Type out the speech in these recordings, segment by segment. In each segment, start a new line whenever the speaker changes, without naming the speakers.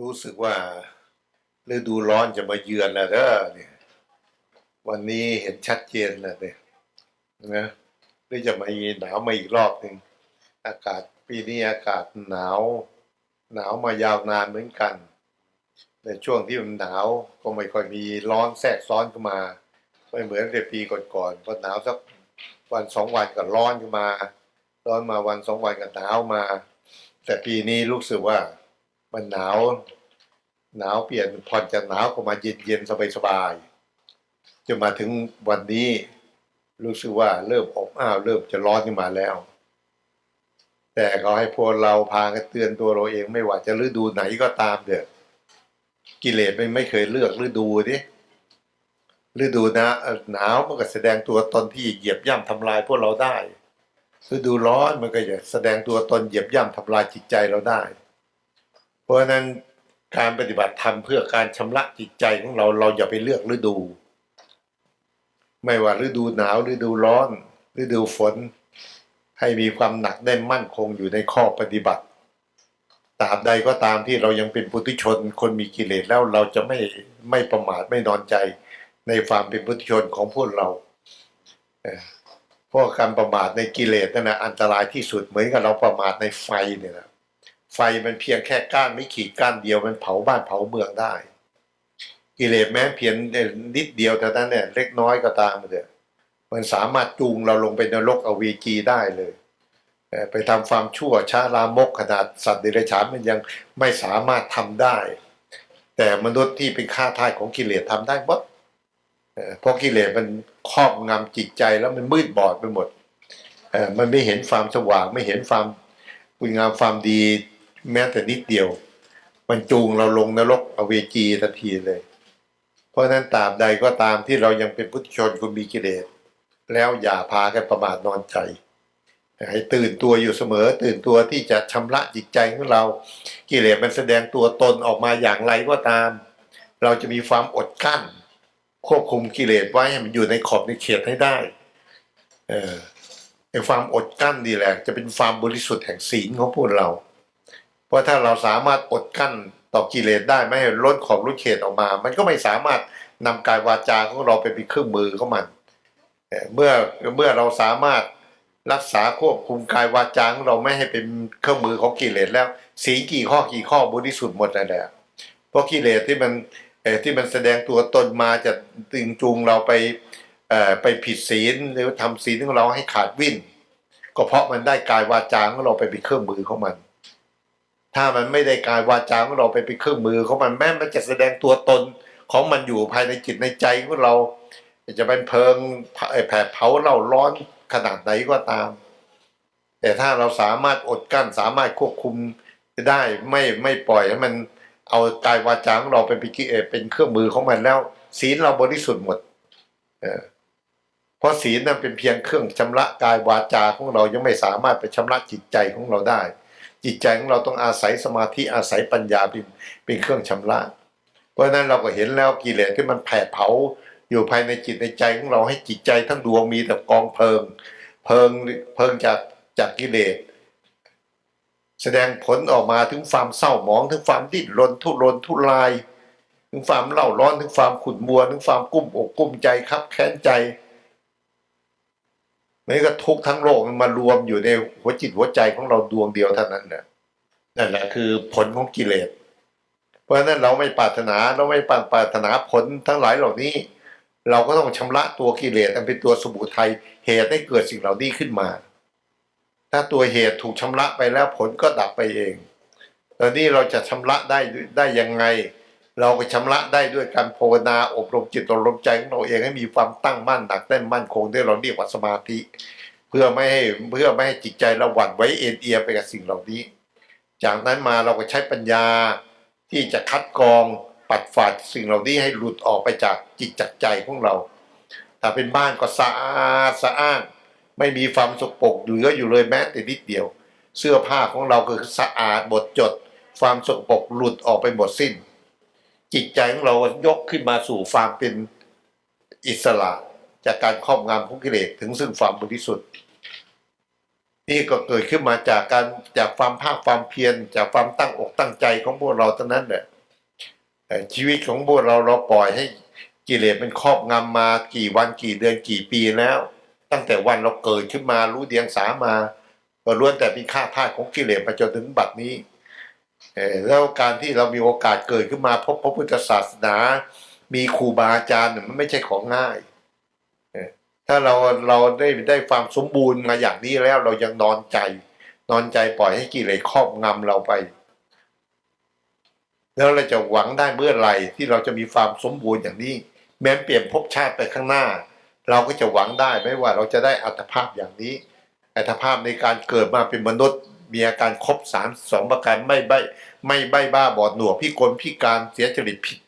รู้สึกว่าฤดูร้อนจะมาเยือนแล้วเด้อเนี่ย วันนี้เห็นชัดเจนแล้วเนี่ยนะหรือจะมาหนาวมาอีกรอบหนึ่งอากาศปีนี้อากาศหนาว หนาวมายาวนานเหมือนกัน ในช่วงที่มันหนาวก็ไม่ค่อยมีร้อนแทรกซ้อนเข้ามา ไม่เหมือนในปีก่อนๆพอหนาวสักวันสองวันก็ร้อนขึ้นมา ร้อนมาวันสองวันก็หนาวมา แต่ปีนี้รู้สึกว่า มันหนาว หนาวเปลี่ยนผ่อนจากหนาวก็มาเย็นเย็นสบายสบายจนมาถึงวันนี้รู้สึกว่าเริ่มอบอ้าวเริ่มจะร้อนขึ้นมาแล้ว แต่เขาให้พวกเราพากันเตือนตัวเราเองไม่ว่าจะฤดูไหนก็ตามเถอะกิเลสมันไม่เคยเลือกฤดูดิฤดูนะหนาวมันก็แสดงตัวตนที่เหยียบย่ำทำลายพวกเราได้ฤดูร้อนมันก็จะแสดงตัวตนเหยียบย่ำทำลายจิตใจเราได้ ราะฉะนั้นการปฏิบัติธรรมเพื่อการชำระจิตใจของเราเราอย่าไปเลือกฤดู ไม่ว่าฤดูหนาวฤดูร้อน ฤดูฝน ให้มีความหนักแน่นมั่นคงอยู่ในข้อปฏิบัติตราบใดก็ตามที่เรายังเป็นปุถุชน คนมีกิเลสแล้วเราจะไม่ไม่ประมาทไม่นอนใจในความเป็นปุถุชนของพวกเราเพราะการประมาทในกิเลสนั่นนะอันตรายที่สุดเหมือนกับเราประมาทในไฟเนี่ยนะ ไฟมันเพียงแค่ก้านไม่ขีดก้านเดียวมันเผาบ้านเผาเมืองได้กิเลสแม้เพียงนิดเดียวแต่นั้นเนี่ยเล็กน้อยก็ตามเถอะมันสามารถจูงเราลงไปนรกอเวจีได้เลยไปทำความชั่วช้าลามกขนาดสัตว์เดรัจฉานมันยังไม่สามารถทำได้ แต่มนุษย์ที่เป็นข้าทาสของกิเลสทำได้หมดเอ่อเพราะกิเลสมันครอบงำจิตใจแล้วมันมืดบอดไปหมดมันไม่เห็นความสว่างไม่เห็นความคุณงามความดี แม้แต่นิดเดียว มันจูงเราลงนรกอเวจีทันทีเลย เพราะฉะนั้นตาบใดก็ตามที่เรายังเป็นพุทธชนคุณมีกิเลสแล้วอย่าพากันประมาทนอนใจ ให้ตื่นตัวอยู่เสมอ ตื่นตัวที่จะชำระจิตใจของเรา กิเลสมันแสดงตัวตนออกมาอย่างไรก็ตาม เราจะมีความอดกั้น ควบคุมกิเลสไว้ให้มันอยู่ในขอบในเขตให้ได้ เออไอ้ความอดกั้นนี่แหละ จะเป็นความบริสุทธิ์แห่งศีลของพวกเรา ราะถ้าเราสามารถอดกั้นต่อกิเลสได้ไม่ให้ล้นขอบล้เขตออกมา มันก็ไม่สามารถนำกายวาจาของเราไปเป็นเครื่องมือของมันเมื่อเมื่อเราสามารถรักษาควบคุมกายวาจาของเราไม่ให้เป็นเครื่องมือของกิเลสแล้วสีกี่ข้อกี่ข้อบริสุทธิ์หมดนั่นแหละเพราะกิเลสที่มันที่มันแสดงตัวตนมาจะตึงจูงเราไปไปผิดศีลหรือทำศีลของเราให้ขาดวิ่น ก็เพราะมันได้กายวาจาของเราไปเป็นเครื่องมือของมัน ถ้ามันไม่ได้กายวาจาของเราไปเป็นเครื่องมือของมันแม้มันจะแสดงตัวตนของมันอยู่ภายในจิตในใจของเรา จะเป็นเพลิงแผดเผาเราร้อนขนาดไหนก็ตาม แต่ถ้าเราสามารถอดกั้นสามารถควบคุมได้ไม่ไม่ปล่อยให้มันเอากายวาจาของเราเป็นเอเป็นเครื่องมือของมันแล้ว ศีลเราบริสุทธิ์หมดเออเพราะศีลนั้นเป็นเพียงเครื่องชำระกายวาจาของเรายังไม่สามารถไปชำระจิตใจของเราได้ จิตใจของเราต้องอาศัยสมาธิอาศัยปัญญาเป็นเป็นเครื่องชำระ เพราะฉะนั้นเราก็เห็นแล้วกิเลสที่มันแผดเผาอยู่ภายในจิตในใจของเราให้จิตใจทั้งดวงมีแต่กองเพลิง เพลิงเพลิงจากจากกิเลสแสดงผลออกมาถึงความเศร้าหมองถึงความดิ้นรนทุรนทุราย ถึงความเล่าร้อนถึงความขุ่นมัว ถึงความกุ้มอกกุ้มใจครับแค้นใจ นี่ก็ทุกทั้งโลกมันมารวมอยู่ในหัวจิตหัวใจของเราดวงเดียวเท่านั้นเนะนั่นแหละคือผลของกิเลส เพราะฉะนั้นเราไม่ปรารถนาเราไม่ปรารถนาผลทั้งหลายเหล่านี้ เราก็ต้องชำระตัวกิเลสอันเป็นตัวสมุทัยเหตุให้เกิดสิ่งเหล่านี้ขึ้นมา ถ้าตัวเหตุถูกชำระไปแล้วผลก็ดับไปเองตอนนี้เราจะชำระได้ได้ยังไง เราก็ชำระได้ด้วยการภาวนาอบรมจิตอบรมใจของเราเองให้มีความตั้งมั่นหนักแน่นมั่นคงที่เราเรียกว่าสมาธิ เพื่อไม่ให้เพื่อไม่ให้จิตใจเราหวั่นไหวเอ็นเอียงไปกับสิ่งเหล่านี้ จากนั้นมาเราก็ใช้ปัญญาที่จะคัดกรองปัดฝาดสิ่งเหล่านี้ให้หลุดออกไปจากจิตจากใจของเรา ถ้าเป็นบ้านก็สะอาดสะอ้านไม่มีความสกปรกเหลืออยู่เลยแม้แต่นิดเดียว เสื้อผ้าของเราคือสะอาดหมดจด ความสกปรกหลุดออกไปหมดสิ้น จิตใจของเรายกขึ้นมาสู่ความเป็นอิสระจากการครอบงำของกิเลสถึงซึ่งความบริสุทธิ์ นี่ก็เกิดขึ้นมาจากการจากความภาคความเพียรจากความตั้งอกตั้งใจของพวกเราเท่านั้นแหละชีวิตของพวกเราเราปล่อยให้กิเลสมันครอบงำมากี่วันกี่เดือนกี่ปีแล้ว ตั้งแต่วันเราเกิดขึ้นมารู้เดียงสามาก็ล้วนแต่เป็นข้าทาสของกิเลสมาจนถึงบัดนี้ แล้วการที่เรามีโอกาสเกิดขึ้นมาพบพระพุทธศาสนา มีครูบาอาจารย์เนี่ยมันไม่ใช่ของง่ายเออถ้าเราเราได้ได้ความสมบูรณ์มาอย่างนี้แล้วเรายังนอนใจ นอนใจปล่อยให้กิเลสครอบงำเราไป แล้วเราจะหวังได้เมื่อไหร่ที่เราจะมีความสมบูรณ์อย่างนี้ แม้เปลี่ยนภพชาติไปข้างหน้า เราก็จะหวังได้ไม่ว่าเราจะได้อัตภาพอย่างนี้ อัตภาพในการเกิดมาเป็นมนุษย์ มีอาการครบสามสองประการไม่ใบไม่ใบบ้าบอดหนวกพิกลพิการเสียจริตผิด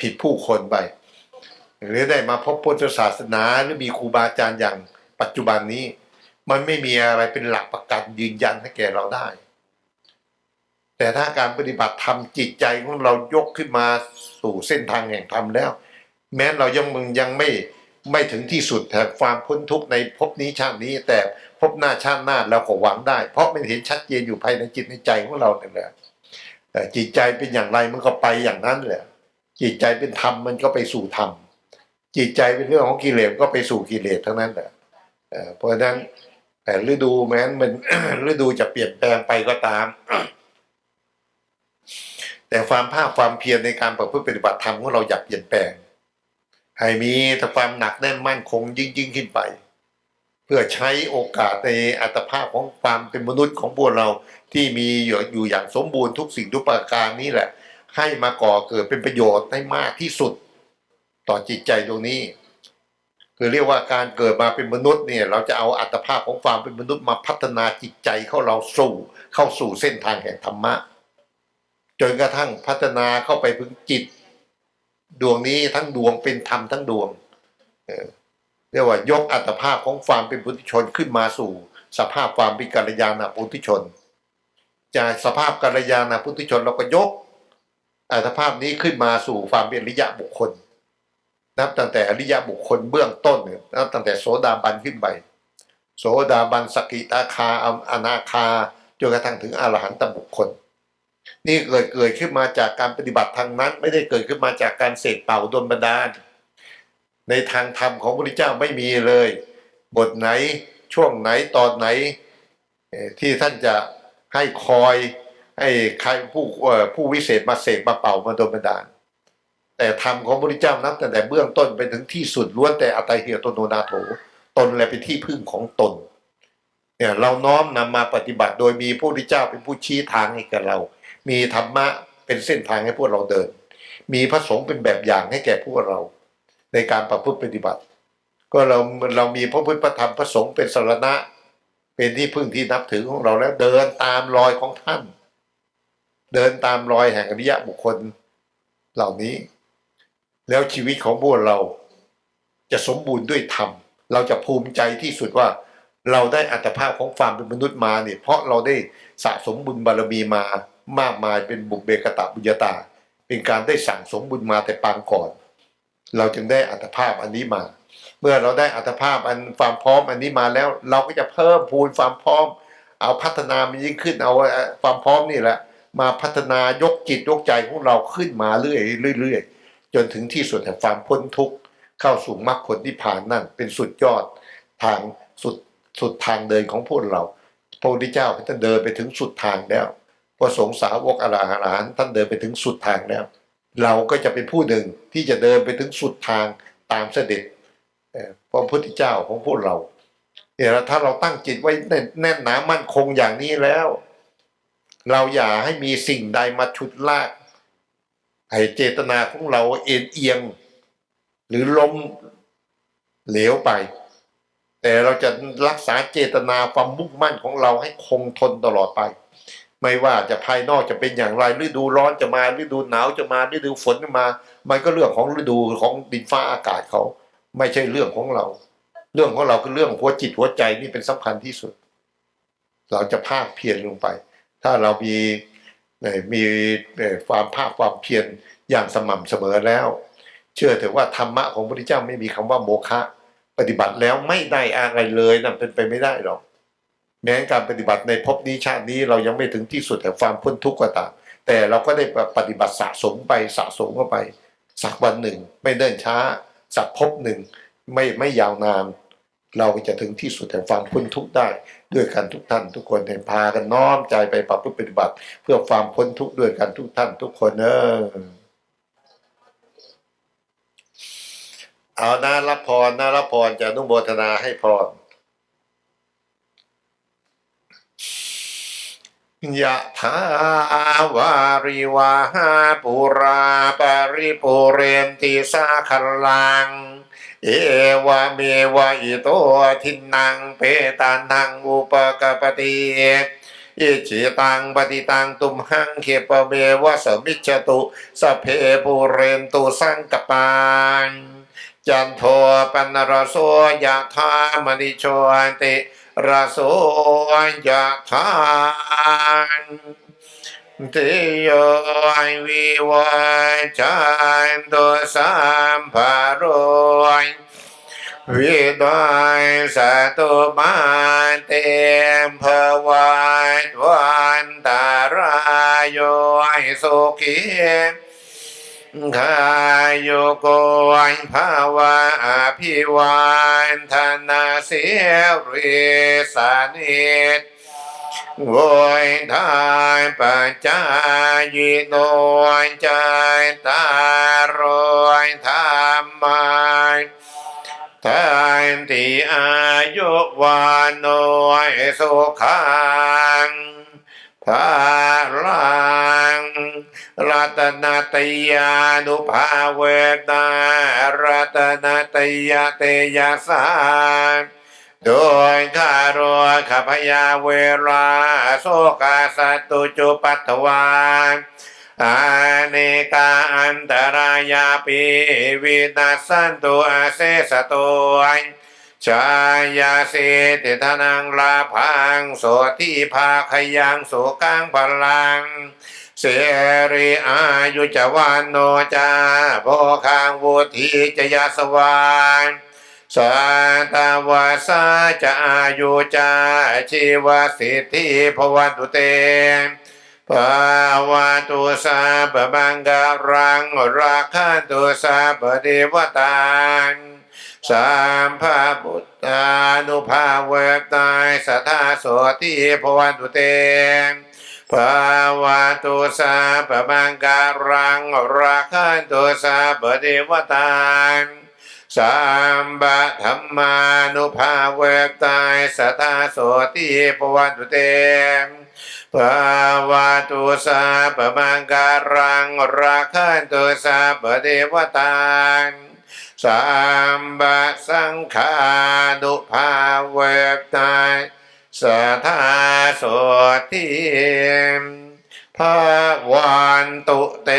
ผิดผู้คนไปหรือได้มาพบพุทธศาสนาหรือมีครูบาอาจารย์อย่างปัจจุบันนี้ มันไม่มีอะไรเป็นหลักประกันยืนยันให้แก่เราได้ แต่ถ้าการปฏิบัติธรรมจิตใจของเรายกขึ้นมาสู่เส้นทางแห่งธรรมแล้ว แม้เรายังมึงยังไม่ไม่ถึงที่สุดแห่งความพ้นทุกข์ในภพนี้ชาตินี้ แต่ ภพหน้าชาติหน้าเราก็หวังได้ เพราะมันเห็นชัดเจนอยู่ภายในจิตในใจของเราเนี่ยแหละแต่จิตใจเป็นอย่างไรมันก็ไปอย่างนั้นแหละ จิตใจเป็นธรรมมันก็ไปสู่ธรรมจิตใจเป็นเรื่องของกิเลสก็ไปสู่กิเลสทั้งนั้นแหละเอ่อเพราะฉะนั้นแต่ฤดูแม้นมันฤดูจะเปลี่ยนแปลงไปก็ตาม แต่ความภาคความเพียรในการประพฤติปฏิบัติธรรมของเราอยากเปลี่ยนแปลง ให้มีแต่ความหนักแน่นมั่นคงยิ่งยิ่งขึ้นไป เพื่อใช้โอกาสในอัตภาพของความเป็นมนุษย์ของพวกเราที่มีอยู่อย่างสมบูรณ์ทุกสิ่งทุกประการนี้แหละ ให้มาก่อเกิดเป็นประโยชน์ให้มากที่สุด ต่อจิตใจตรงนี้ คือเรียกว่าการเกิดมาเป็นมนุษย์เนี่ย เราจะเอาอัตภาพของความเป็นมนุษย์มาพัฒนาจิตใจเข้าเราสู่เข้าสู่เส้นทางแห่งธรรมะจนกระทั่งพัฒนาเข้าไปพึงจิต ดวงนี้ทั้งดวงเป็นธรรมทั้งดวงเออ รียกว่ายกอัตภาพของความเป็นปุถุชนขึ้นมาสู่ สภาพความเป็นกัลยาณปุถุชน จากสภาพกัลยาณปุถุชนเราก็ยก อัตภาพนี้ขึ้นมาสู่ความเป็นอริยะบุคคล นับตั้งแต่อริยะบุคคลเบื้องต้นเนี่ยนับตั้งแต่โสดาบันขึ้นไปโสดาบันสกิตาคาอนาคาจนกระทั่งถึงอรหันตบุคคล นี่เกิดเกิดขึ้นมาจากการปฏิบัติทางนั้น ไม่ได้เกิดขึ้นมาจากการเสกเป่าดลบันดาล ในทางธรรมของพระพุทธเจ้าไม่มีเลย บทไหนช่วงไหนตอนไหนที่ท่านจะให้คอยให้ใครผู้ผู้วิเศษมาเสกมาเป่ามาดลบันดาล แต่ธรรมของพระพุทธเจ้านับตั้งแต่เบื้องต้นไปถึงที่สุดล้วนแต่อัตเหียตโนนาโถตนและเป็นที่พึ่งของตนเนี่ยเราน้อมนำมาปฏิบัติโดยมีพระพุทธเจ้าเป็นผู้ชี้ทางให้แก่เรา มีธรรมะเป็นเส้นทางให้พวกเราเดิน มีพระสงฆ์เป็นแบบอย่างให้แก่พวกเรา ในการประพฤติปฏิบัติ ก็เราเรามีพระพุทธธรรมพระสงฆ์เป็นสารณะ เป็นที่พึ่งที่นับถือของเราแล้วเดินตามรอยของท่าน เดินตามรอยแห่งอริยะบุคคลเหล่านี้ แล้วชีวิตของพวกเราจะสมบูรณ์ด้วยธรรม เราจะภูมิใจที่สุดว่าเราได้อัตภาพของความเป็นมนุษย์มาเนี่ยเพราะเราได้สะสมบุญบารมีมามากมายเป็นบุพเบกตะบุญญาตา เป็นการได้สั่งสมบุญมาแต่ปางก่อน เราจึงได้อัตภาพอันนี้มา เมื่อเราได้อัตภาพอันความพร้อมอันนี้มาแล้ว เราก็จะเพิ่มพูนความพร้อม เอาพัฒนามันยิ่งขึ้นเอาความพร้อมนี่แหละ มาพัฒนายกจิตยกใจของเราขึ้นมาเรื่อยๆเรื่อยจนถึงที่สุดแห่งความพ้นทุกข์เข้าสู่มรรคผลนิพพานนั่น เป็นสุดยอดทางสุดสุดทางเดินของพวกเราพระพุทธเจ้าท่านเดินไปถึงสุดทางแล้วพระสงฆ์สาวกอรหันต์ท่านเดินไปถึงสุดทางแล้ว เราก็จะเป็นผู้หนึ่งที่จะเดินไปถึงสุดทางตามเสด็จพระพุทธเจ้าของพวกเราเนี่ยวถ้าเราตั้งจิตไว้แน่นแน่นหนามั่นคงอย่างนี้แล้ว เราอย่าให้มีสิ่งใดมาชุดลากให้เจตนาของเราเอ็นเอียง หรือล้มเหลวไป แต่เราจะรักษาเจตนาความมุ่งมั่นของเราให้คงทนตลอดไป ไม่ว่าจะภายนอกจะเป็นอย่างไรฤดูร้อนจะมาฤดูหนาวจะมาฤดูฝนจะมา มันก็เรื่องของฤดูของดินฟ้าอากาศเขา ไม่ใช่เรื่องของเรา เรื่องของเราคือเรื่องหัวจิตหัวใจนี่เป็นสำคัญที่สุด เราจะภาคเพียรลงไป ถ้าเรามีมีความภาคความเพียรอย่างสม่ำเสมอแล้ว เชื่อเถอะว่าธรรมะของพระพุทธเจ้าไม่มีคำว่าโมฆะปฏิบัติแล้วไม่ได้อะไรเลยนั่นเป็นไปไม่ได้หรอก แม้การปฏิบัติในภพนี้ชาตินี้เรายังไม่ถึงที่สุดแห่งความพ้นทุกข์ก็ตามแต่เราก็ได้ปฏิบัติสะสมไปสะสมเข้าไป สักวันหนึ่ง ไม่เนิ่นช้า สักภพหนึ่ง ไม่ไม่ยาวนาน เราจะถึงที่สุดแห่งความพ้นทุกข์ได้ ด้วยกันทุกท่าน ทุกคนแห่งพากันน้อมใจไปปรับปฏิบัติ เพื่อความพ้นทุกข์ด้วยกันทุกท่าน ทุกคนเออเอานะรับพรนะรับพรจะนุโมทนาให้พร ยะถาวาริวาหาปุราปริปุเรนติสาคลัง เอวะเมวะอิโตทินังเปตานังอุปกปติอิจิตังปฏิตังตุมหังเขปเมวะสมิจตุสเพปุเรนตุสังกปาน จันโทปนรโสยะธามณิโชติรโสยะธานติโยวิวัจจันตุสัมภโรยวิดอยสตุมาเตมภวันวันตารายโยสุขี ขายุโกยภาวะอภิวันธนาเสียริสานิตโวยทายปัจจายโนยใจตารอยธรรมายทานติอายุวานโนยสุขังภาลัง รัตนตยานุภาเวตารัตนตยาเตยาสานโดยข้ารวขพยาเวลาโสกาสตุจุปัตวานอาเนกาอันตรายาปีวินาสันตุอาเสสตุยชายาเสติธนังลาพังโสทิภาขยังสุกังพลัง เสรีอายุจวานโนจาโพคังวุธีจยาสวานสาตาวาสาจะอายุจาชีวสิทธิภวันตุเตภาวะตุสาบบังการังราคันตุสาบเดวตานสามภาบุตตานุภาเวตายสัทธาโสติภวันตุเต ภาวะตุสาปมังการังราคันตุสาปเดวตานสัมบะธรรมานุภาเวกตายสัทธาโสติปวันตุเตภาวะตุสาปมังการังราคันตุสาปเดวตานสัมบะสังขานุภาเวกตาย สัทาโสทิพระวันตุเต